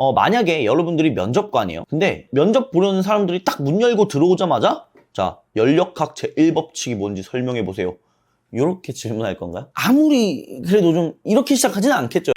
어, 만약에 여러분들이 면접관이에요. 근데 면접 보려는 사람들이 딱 문 열고 들어오자마자 자, 연력학 제1법칙이 뭔지 설명해 보세요. 이렇게 질문할 건가요? 아무리 그래도 좀 이렇게 시작하지는 않겠죠.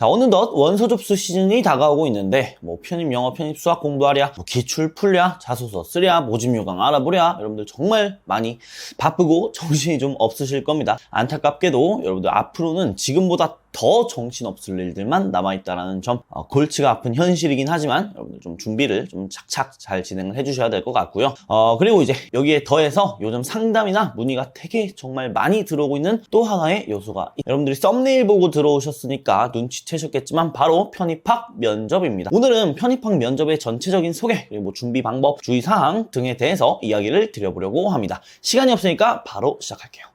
자, 어느덧 원서 접수 시즌이 다가오고 있는데, 뭐, 편입 영어, 편입 수학 공부하랴, 뭐 기출 풀랴, 자소서 쓰랴, 모집 요강 알아보랴, 여러분들 정말 많이 바쁘고 정신이 좀 없으실 겁니다. 안타깝게도 여러분들 앞으로는 지금보다 더 정신없을 일들만 남아있다라는 점, 어, 골치가 아픈 현실이긴 하지만, 여러분들 좀 준비를 좀 착착 잘 진행을 해주셔야 될 것 같고요. 어, 그리고 이제 여기에 더해서 요즘 상담이나 문의가 되게 정말 많이 들어오고 있는 또 하나의 요소가, 여러분들이 썸네일 보고 들어오셨으니까 눈치채셨겠지만, 바로 편입학 면접입니다. 오늘은 편입학 면접의 전체적인 소개, 그리고 뭐 준비 방법, 주의사항 등에 대해서 이야기를 드려보려고 합니다. 시간이 없으니까 바로 시작할게요.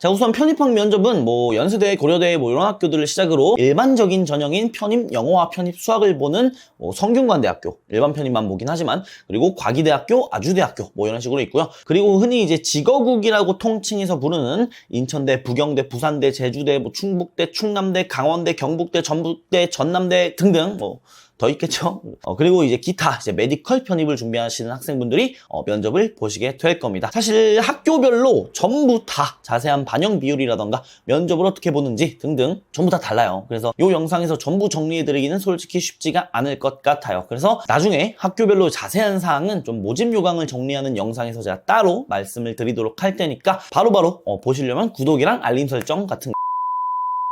자 우선 편입학 면접은 뭐 연세대, 고려대 뭐 이런 학교들을 시작으로 일반적인 전형인 편입 영어와 편입 수학을 보는 뭐 성균관대학교 일반 편입만 보긴 하지만 그리고 과기대학교, 아주대학교 뭐 이런 식으로 있고요. 그리고 흔히 이제 직어국이라고 통칭해서 부르는 인천대, 부경대, 부산대, 제주대, 뭐 충북대, 충남대, 강원대, 경북대, 전북대, 전남대 등등 뭐 더 있겠죠. 어, 그리고 이제 기타 이제 메디컬 편입을 준비하시는 학생분들이 어, 면접을 보시게 될 겁니다. 사실 학교별로 전부 다 자세한 반영 비율이라던가 면접을 어떻게 보는지 등등 전부 다 달라요. 그래서 이 영상에서 전부 정리해드리기는 솔직히 쉽지가 않을 것 같아요. 그래서 나중에 학교별로 자세한 사항은 좀 모집 요강을 정리하는 영상에서 제가 따로 말씀을 드리도록 할 테니까 바로바로 어, 보시려면 구독이랑 알림 설정 같은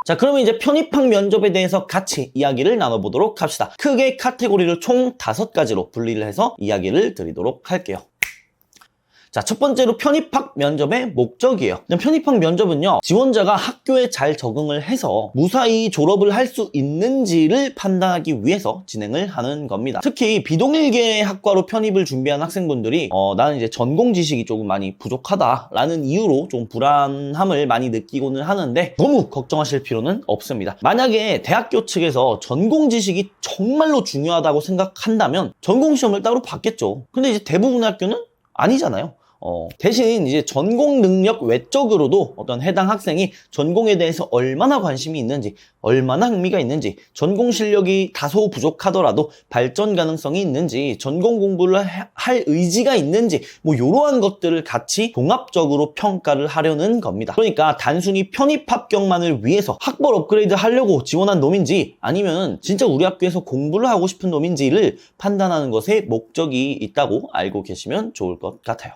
자, 그러면 이제 편입학 면접에 대해서 같이 이야기를 나눠보도록 합시다. 크게 카테고리를 총 다섯 가지로 분리를 해서 이야기를 드리도록 할게요. 자, 첫 번째로 편입학 면접의 목적이에요. 편입학 면접은요, 지원자가 학교에 잘 적응을 해서 무사히 졸업을 할 수 있는지를 판단하기 위해서 진행을 하는 겁니다. 특히 비동일계 학과로 편입을 준비한 학생분들이, 어, 나는 이제 전공 지식이 조금 많이 부족하다라는 이유로 좀 불안함을 많이 느끼고는 하는데, 너무 걱정하실 필요는 없습니다. 만약에 대학교 측에서 전공 지식이 정말로 중요하다고 생각한다면, 전공 시험을 따로 받겠죠. 근데 이제 대부분의 학교는 아니잖아요. 어, 대신 이제 전공 능력 외적으로도 어떤 해당 학생이 전공에 대해서 얼마나 관심이 있는지, 얼마나 흥미가 있는지, 전공 실력이 다소 부족하더라도 발전 가능성이 있는지, 전공 공부를 하- 할 의지가 있는지, 뭐 이러한 것들을 같이 종합적으로 평가를 하려는 겁니다. 그러니까 단순히 편입 합격만을 위해서 학벌 업그레이드 하려고 지원한 놈인지, 아니면 진짜 우리 학교에서 공부를 하고 싶은 놈인지를 판단하는 것에 목적이 있다고 알고 계시면 좋을 것 같아요.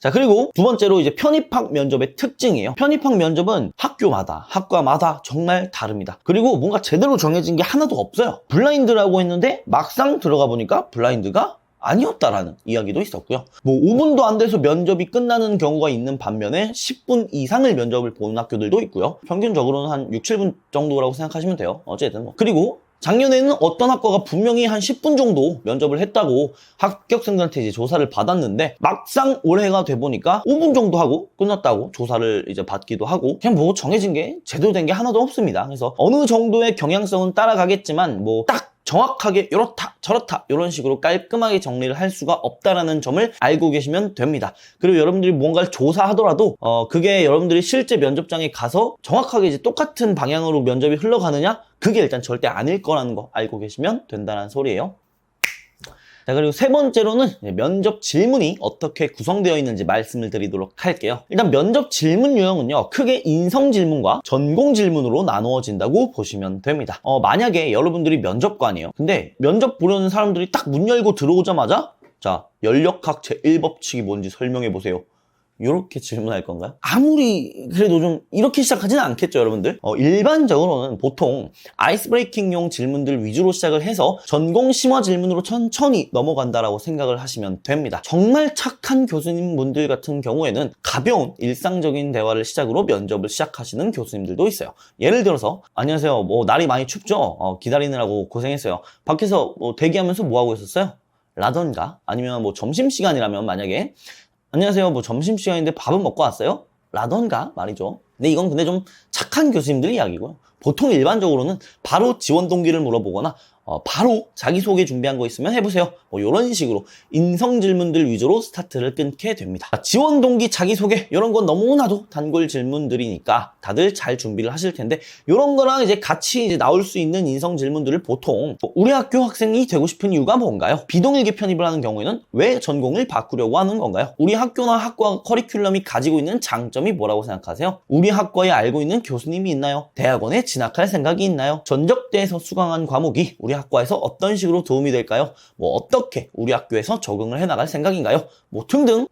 자, 그리고 두 번째로 이제 편입학 면접의 특징이에요. 편입학 면접은 학교마다, 학과마다 정말 다릅니다. 그리고 뭔가 제대로 정해진 게 하나도 없어요. 블라인드라고 했는데 막상 들어가 보니까 블라인드가 아니었다라는 이야기도 있었고요. 뭐 5분도 안 돼서 면접이 끝나는 경우가 있는 반면에 10분 이상을 면접을 보는 학교들도 있고요. 평균적으로는 한 6, 7분 정도라고 생각하시면 돼요. 어쨌든 뭐. 그리고 작년에는 어떤 학과가 분명히 한 10분 정도 면접을 했다고 합격생들한테 이제 조사를 받았는데 막상 올해가 돼 보니까 5분 정도 하고 끝났다고 조사를 이제 받기도 하고 그냥 뭐 정해진 게 제대로 된 게 하나도 없습니다. 그래서 어느 정도의 경향성은 따라가겠지만 뭐딱 정확하게 이렇다 저렇다 이런 식으로 깔끔하게 정리를 할 수가 없다라는 점을 알고 계시면 됩니다. 그리고 여러분들이 뭔가를 조사하더라도 어 그게 여러분들이 실제 면접장에 가서 정확하게 이제 똑같은 방향으로 면접이 흘러가느냐 그게 일단 절대 아닐 거라는 거 알고 계시면 된다는 소리예요. 자, 그리고 세 번째로는 면접 질문이 어떻게 구성되어 있는지 말씀을 드리도록 할게요. 일단 면접 질문 유형은요, 크게 인성 질문과 전공 질문으로 나누어진다고 보시면 됩니다. 어, 만약에 여러분들이 면접관이에요. 근데 면접 보려는 사람들이 딱 문 열고 들어오자마자 자, 연력학 제1법칙이 뭔지 설명해 보세요. 이렇게 질문할 건가요? 아무리 그래도 좀 이렇게 시작하지는 않겠죠, 여러분들? 어, 일반적으로는 보통 아이스 브레이킹용 질문들 위주로 시작을 해서 전공 심화 질문으로 천천히 넘어간다라고 생각을 하시면 됩니다. 정말 착한 교수님분들 같은 경우에는 가벼운 일상적인 대화를 시작으로 면접을 시작하시는 교수님들도 있어요. 예를 들어서 안녕하세요. 뭐 날이 많이 춥죠? 어, 기다리느라고 고생했어요. 밖에서 뭐 대기하면서 뭐 하고 있었어요? 라던가 아니면 뭐 점심시간이라면 만약에 안녕하세요. 뭐 점심시간인데 밥은 먹고 왔어요? 라던가 말이죠. 근데 이건 근데 좀 착한 교수님들 이야기고요. 보통 일반적으로는 바로 지원 동기를 물어보거나 어, 바로 자기소개 준비한 거 있으면 해보세요. 뭐 이런 식으로 인성 질문들 위주로 스타트를 끊게 됩니다. 자, 지원 동기 자기소개 이런 건 너무나도 단골 질문들이니까 다들 잘 준비를 하실 텐데 이런 거랑 이제 같이 이제 나올 수 있는 인성 질문들을 보통 뭐 우리 학교 학생이 되고 싶은 이유가 뭔가요? 비동일기 편입을 하는 경우에는 왜 전공을 바꾸려고 하는 건가요? 우리 학교나 학과 커리큘럼이 가지고 있는 장점이 뭐라고 생각하세요? 우리 학과에 알고 있는 교수님이 있나요? 대학원에 진학할 생각이 있나요? 전적대에서 수강한 과목이 우리 학과에서 어떤 식으로 도움이 될까요? 뭐 어떻게 우리 학교에서 적응을 해나갈 생각인가요? 뭐 등등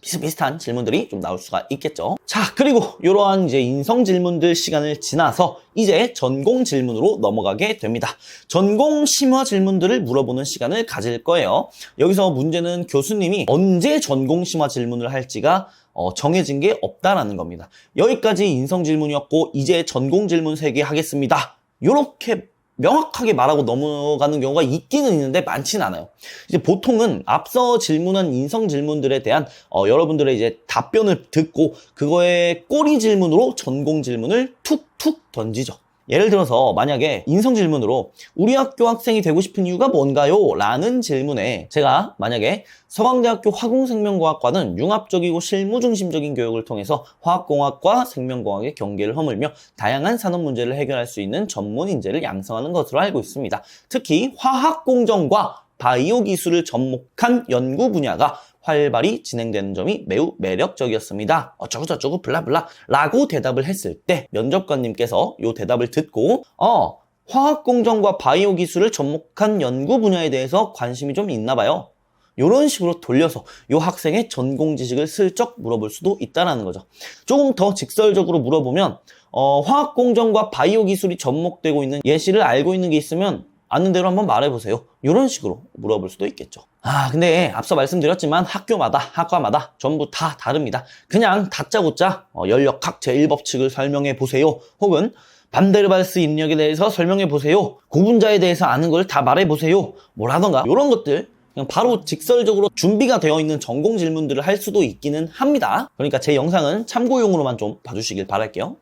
비슷비슷한 질문들이 좀 나올 수가 있겠죠. 자, 그리고 이러한 이제 인성 질문들 시간을 지나서 이제 전공 질문으로 넘어가게 됩니다. 전공 심화 질문들을 물어보는 시간을 가질 거예요. 여기서 문제는 교수님이 언제 전공 심화 질문을 할지가 어, 정해진 게 없다라는 겁니다. 여기까지 인성 질문이었고 이제 전공 질문 3개 하겠습니다. 요렇게 명확하게 말하고 넘어가는 경우가 있기는 있는데 많지는 않아요. 이제 보통은 앞서 질문한 인성 질문들에 대한 어, 여러분들의 이제 답변을 듣고 그거에 꼬리 질문으로 전공 질문을 툭툭 던지죠. 예를 들어서 만약에 인성 질문으로 우리 학교 학생이 되고 싶은 이유가 뭔가요? 라는 질문에 제가 만약에 서강대학교 화공생명공학과는 융합적이고 실무중심적인 교육을 통해서 화학공학과 생명공학의 경계를 허물며 다양한 산업 문제를 해결할 수 있는 전문 인재를 양성하는 것으로 알고 있습니다. 특히 화학공정과 바이오 기술을 접목한 연구 분야가 활발히 진행되는 점이 매우 매력적이었습니다. 어쩌고저쩌고 블라블라 라고 대답을 했을 때 면접관님께서 이 대답을 듣고 어 화학공정과 바이오 기술을 접목한 연구 분야에 대해서 관심이 좀 있나 봐요. 이런 식으로 돌려서 이 학생의 전공 지식을 슬쩍 물어볼 수도 있다는 거죠. 조금 더 직설적으로 물어보면 어, 화학 공정과 바이오 기술이 접목되고 있는 예시를 알고 있는 게 있으면 아는 대로 한번 말해보세요. 이런 식으로 물어볼 수도 있겠죠. 아, 근데 앞서 말씀드렸지만 학교마다, 학과마다 전부 다 다릅니다. 그냥 다짜고짜 어, 연력학 제1법칙을 설명해 보세요. 혹은 반데르발스 인력에 대해서 설명해 보세요. 구분자에 대해서 아는 걸 다 말해 보세요. 뭐라던가 이런 것들 그냥 바로 직설적으로 준비가 되어 있는 전공 질문들을 할 수도 있기는 합니다. 그러니까 제 영상은 참고용으로만 좀 봐주시길 바랄게요.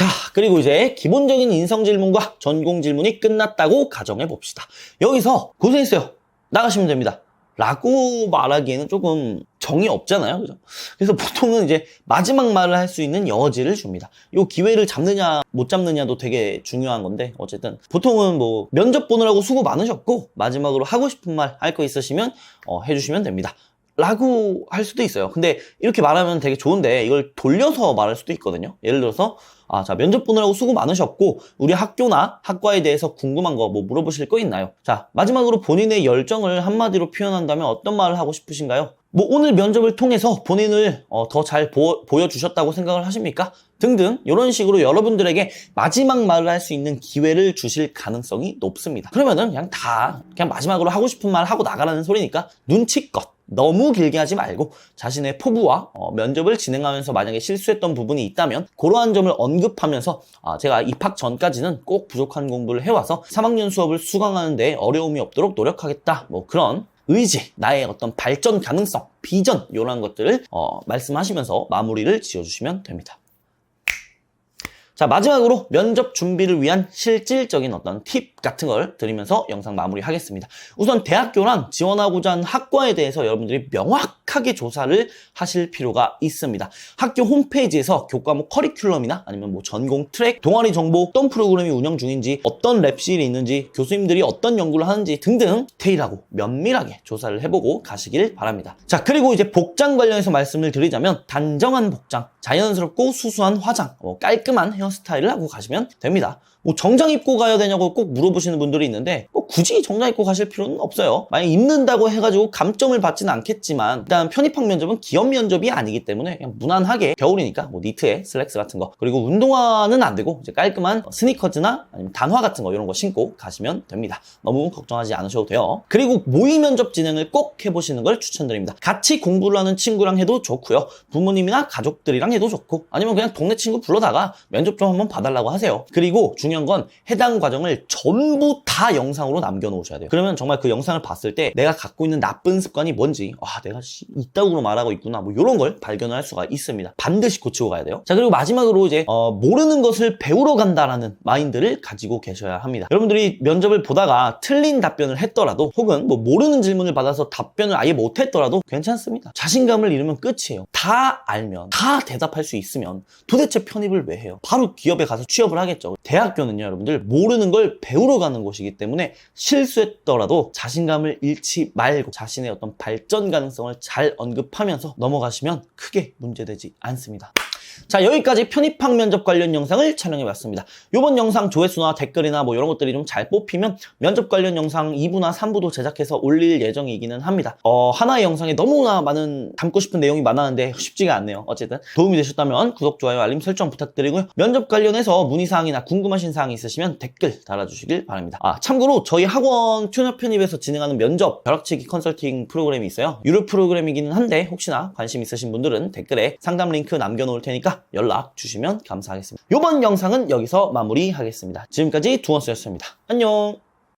자, 그리고 이제 기본적인 인성 질문과 전공 질문이 끝났다고 가정해 봅시다. 여기서 고생했어요. 나가시면 됩니다. 라고 말하기에는 조금 정이 없잖아요. 그죠? 그래서 보통은 이제 마지막 말을 할 수 있는 여지를 줍니다. 이 기회를 잡느냐, 못 잡느냐도 되게 중요한 건데, 어쨌든. 보통은 뭐, 면접 보느라고 수고 많으셨고, 마지막으로 하고 싶은 말 할 거 있으시면, 어, 해주시면 됩니다. 라고 할 수도 있어요. 근데 이렇게 말하면 되게 좋은데, 이걸 돌려서 말할 수도 있거든요. 예를 들어서, 아, 자, 면접 보느라고 수고 많으셨고, 우리 학교나 학과에 대해서 궁금한 거 뭐 물어보실 거 있나요? 자, 마지막으로 본인의 열정을 한마디로 표현한다면 어떤 말을 하고 싶으신가요? 뭐 오늘 면접을 통해서 본인을 어, 더잘 보여주셨다고 생각을 하십니까? 등등 이런 식으로 여러분들에게 마지막 말을 할 수 있는 기회를 주실 가능성이 높습니다. 그러면은 그냥 다 그냥 마지막으로 하고 싶은 말 하고 나가라는 소리니까 눈치껏 너무 길게 하지 말고 자신의 포부와 어, 면접을 진행하면서 만약에 실수했던 부분이 있다면 그러한 점을 언급하면서 아, 제가 입학 전까지는 꼭 부족한 공부를 해와서 3학년 수업을 수강하는 데 어려움이 없도록 노력하겠다 뭐 그런 의지, 나의 어떤 발전 가능성, 비전 이런 것들을 어, 말씀하시면서 마무리를 지어주시면 됩니다. 자 마지막으로 면접 준비를 위한 실질적인 어떤 팁 같은 걸 드리면서 영상 마무리하겠습니다. 우선 대학교랑 지원하고자 하는 학과에 대해서 여러분들이 명확하게 조사를 하실 필요가 있습니다. 학교 홈페이지에서 교과목 커리큘럼이나 아니면 뭐 전공 트랙, 동아리 정보, 어떤 프로그램이 운영 중인지, 어떤 랩실이 있는지, 교수님들이 어떤 연구를 하는지 등등 디테일하고 면밀하게 조사를 해보고 가시길 바랍니다. 자 그리고 이제 복장 관련해서 말씀을 드리자면 단정한 복장, 자연스럽고 수수한 화장, 뭐 깔끔한 헤어스타일을 하고 가시면 됩니다. 뭐 정장 입고 가야 되냐고 꼭 물어보시는 분들이 있는데 꼭 굳이 정장 입고 가실 필요는 없어요. 만약 입는다고 해가지고 감점을 받지는 않겠지만 일단 편입학 면접은 기업 면접이 아니기 때문에 그냥 무난하게 겨울이니까 뭐 니트에 슬랙스 같은 거 그리고 운동화는 안 되고 이제 깔끔한 스니커즈나 아니면 단화 같은 거 이런 거 신고 가시면 됩니다. 너무 걱정하지 않으셔도 돼요. 그리고 모의 면접 진행을 꼭 해보시는 걸 추천드립니다. 같이 공부를 하는 친구랑 해도 좋고요. 부모님이나 가족들이랑 당해도 좋고 아니면 그냥 동네 친구 불러다가 면접 좀 한번 봐달라고 하세요. 그리고 중 요한 건 해당 과정을 전부 다 영상으로 남겨놓으셔야 돼요. 그러면 정말 그 영상을 봤을 때 내가 갖고 있는 나쁜 습관이 뭔지 아 내가 씨, 이따구로 말하고 있구나 뭐 이런 걸 발견을 할 수가 있습니다. 반드시 고치고 가야 돼요. 자 그리고 마지막으로 이제 어, 모르는 것을 배우러 간다라는 마인드를 가지고 계셔야 합니다. 여러분들이 면접을 보다가 틀린 답변을 했더라도 혹은 뭐 모르는 질문을 받아서 답변을 아예 못했더라도 괜찮습니다. 자신감을 잃으면 끝이에요. 다 알면 다 대답할 수 있으면 도대체 편입을 왜 해요? 바로 기업에 가서 취업을 하겠죠. 대학교 는요, 여러분들 모르는 걸 배우러 가는 곳이기 때문에 실수했더라도 자신감을 잃지 말고 자신의 어떤 발전 가능성을 잘 언급하면서 넘어가시면 크게 문제되지 않습니다. 자 여기까지 편입학 면접 관련 영상을 촬영해봤습니다. 이번 영상 조회수나 댓글이나 뭐 이런 것들이 좀 잘 뽑히면 면접 관련 영상 2부나 3부도 제작해서 올릴 예정이기는 합니다. 어, 하나의 영상에 너무나 많은 담고 싶은 내용이 많았는데 쉽지가 않네요. 어쨌든 도움이 되셨다면 구독, 좋아요, 알림 설정 부탁드리고요. 면접 관련해서 문의사항이나 궁금하신 사항이 있으시면 댓글 달아주시길 바랍니다. 아 참고로 저희 학원 튜너 편입에서 진행하는 면접 벼락치기 컨설팅 프로그램이 있어요. 유료 프로그램이기는 한데 혹시나 관심 있으신 분들은 댓글에 상담 링크 남겨놓을 테니까 연락 주시면 감사하겠습니다. 이번 영상은 여기서 마무리하겠습니다. 지금까지 두원스였습니다. 안녕!